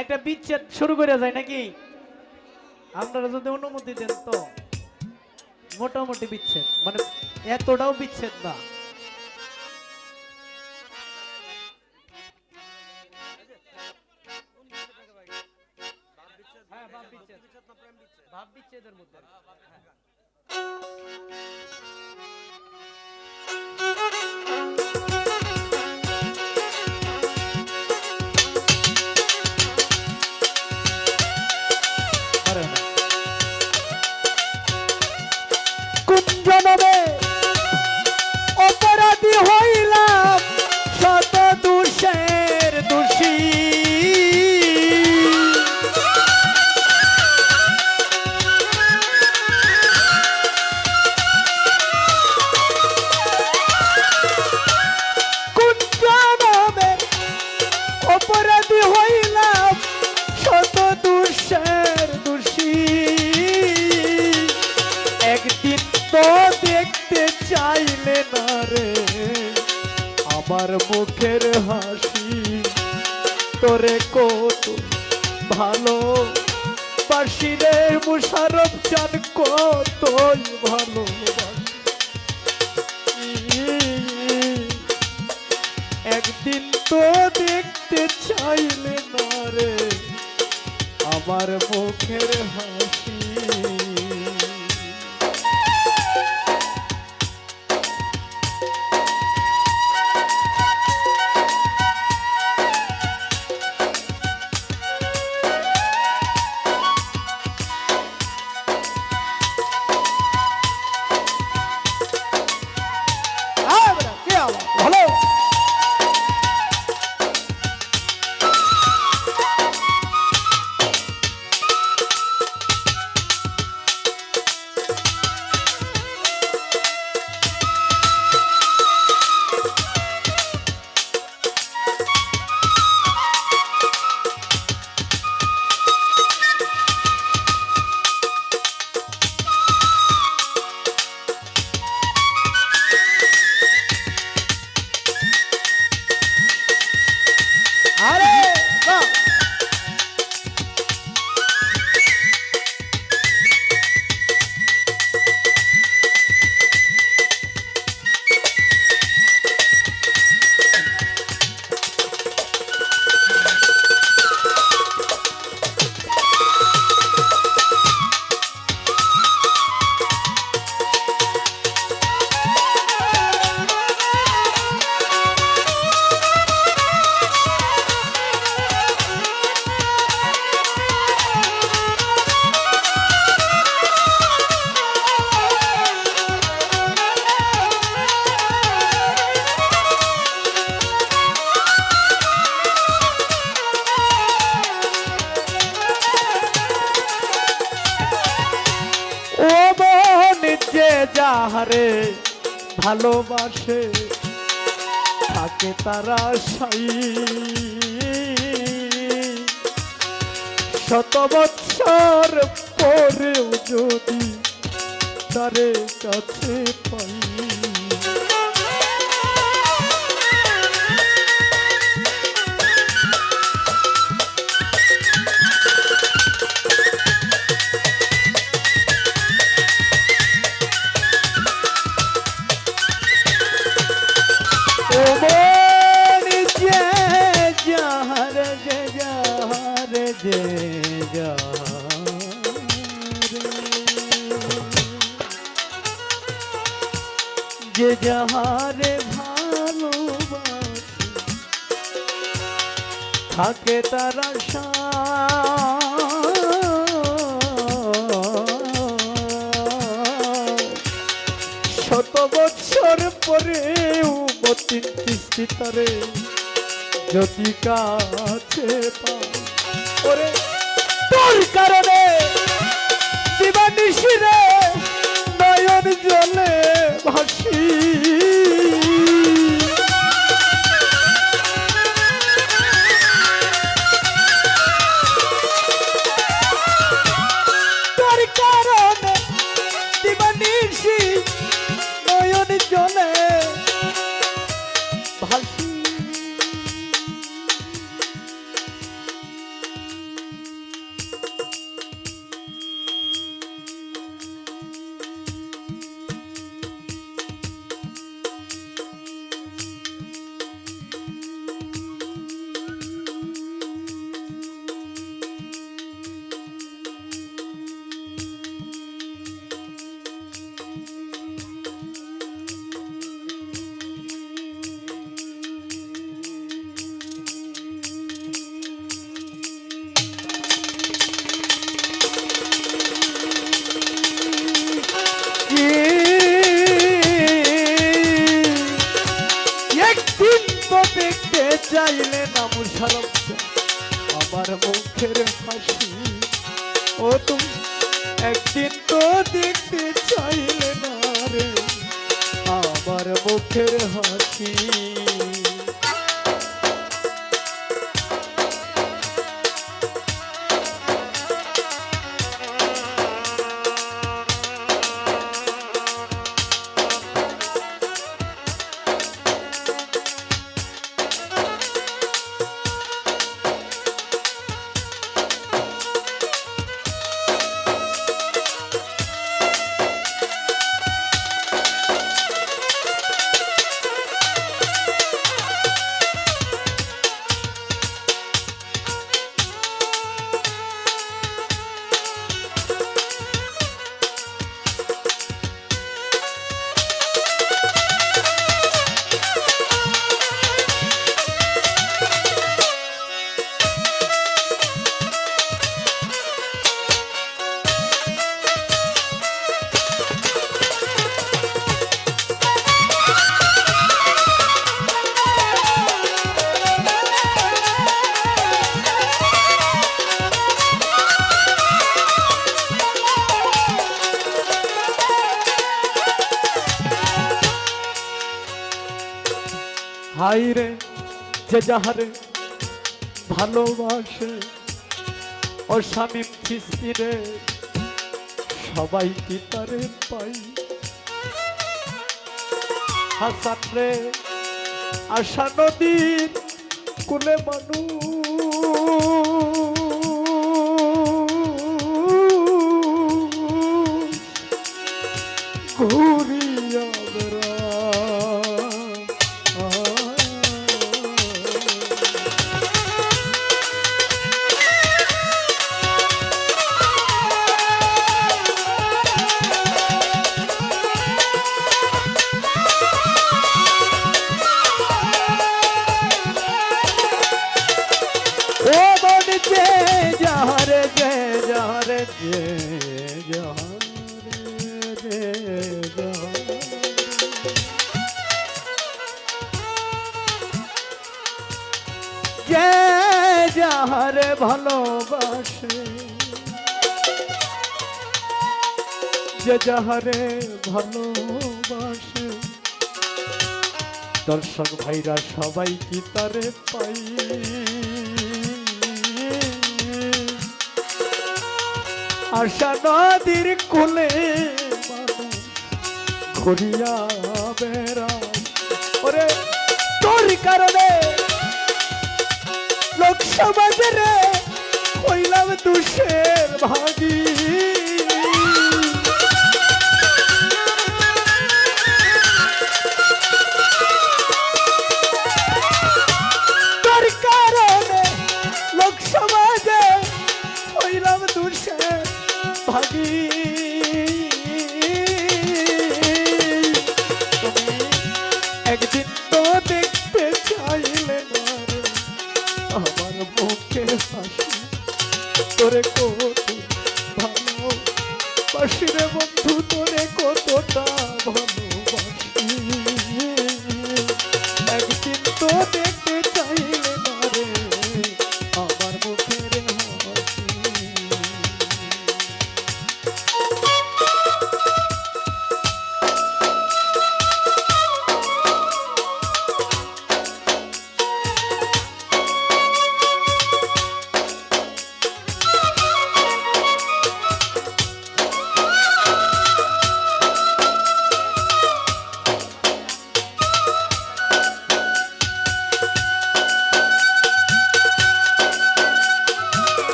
একটা বিচ্ছেদ শুরু করে যায় নাকি? আপনারা যদি অনুমতি দেন তো। মোটামুটি বিচ্ছেদ মানে এতটাও বিচ্ছেদ না। তো দেখতে চাইলে না রে আমার মুখের হাসি? ভালো যাহারে ভালোবাসে থাকে তারা সাই। শত বৎসর পরেও যদি তারে কাছে পাই বছর কিস্তি তারে। যদি কাছে তোর কারণে দিবানিশিরে নয়ন জলে ভাসি। মুখের ও তুমি একদিন তো দেখতে চাইলে না রে আমার মুখের হাসি। রে যে যাহারে ভালোবাসে, ও স্বামী রে সবাই কি তারে পাই? হাসান রে, আশা নদীর কুলে মানুষ। ঘুরিয়া যে যাহারে ভালোবাসে, যে যাহারে ভালোবাসে, দর্শক ভাইরা সবাই কি তারে পাই? আশা নদীর কোলে ঘুরিয়া বেড়ায় ওরে তোর কারণে সমাজে রে হইলাম দুষের ভাগী। আমার মুখে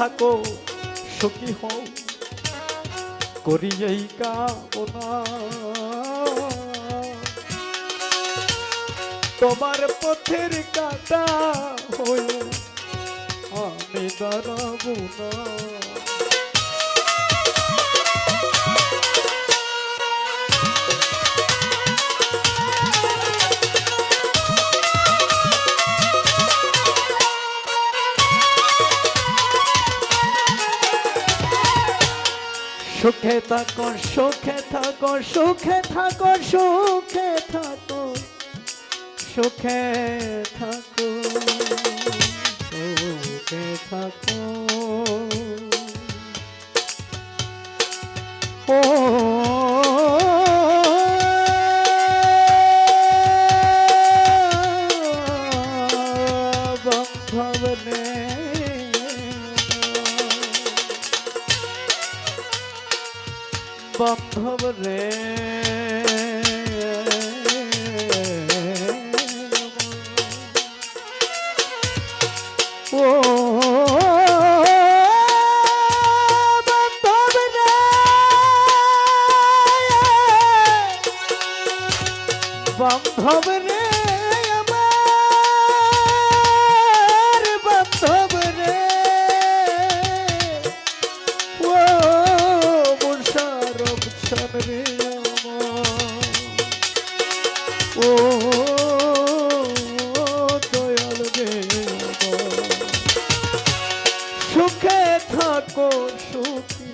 থাকো সুখী হও করি এই কামনা। তোমার পথের কাটা হয়ে আমি দাঁড়াবো না। সুখে থাকো সুখে থাকো সুখে থাকো সুখে থাকো। সুখে থাকো সুখে থাকো। ও দয়াল সুখে থাকো সুখী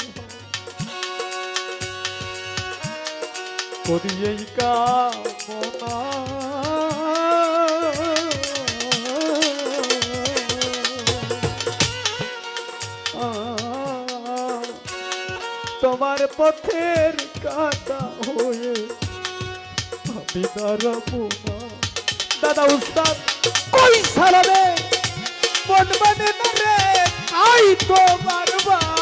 করি তোমার পথের হয়ে আমি দাদা উস্তাদ কই সালাবে মন মানে না রে? আই তো বারবার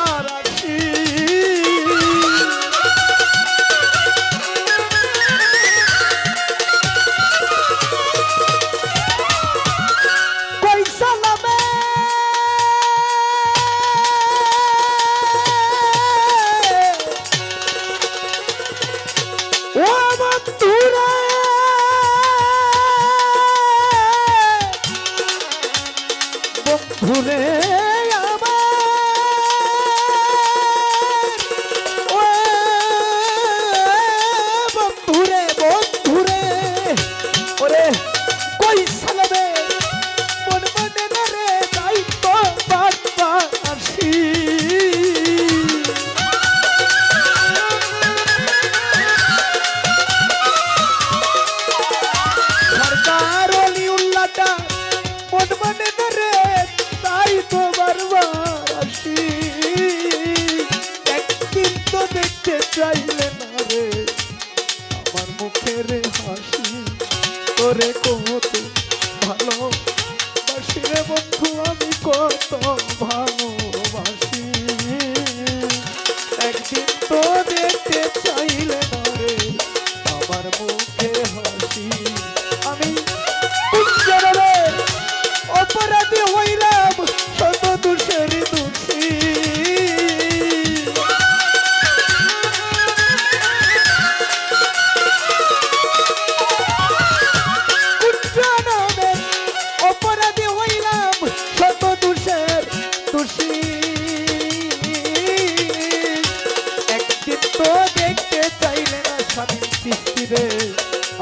দেখতে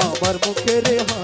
আমার মুখে রে হাসি।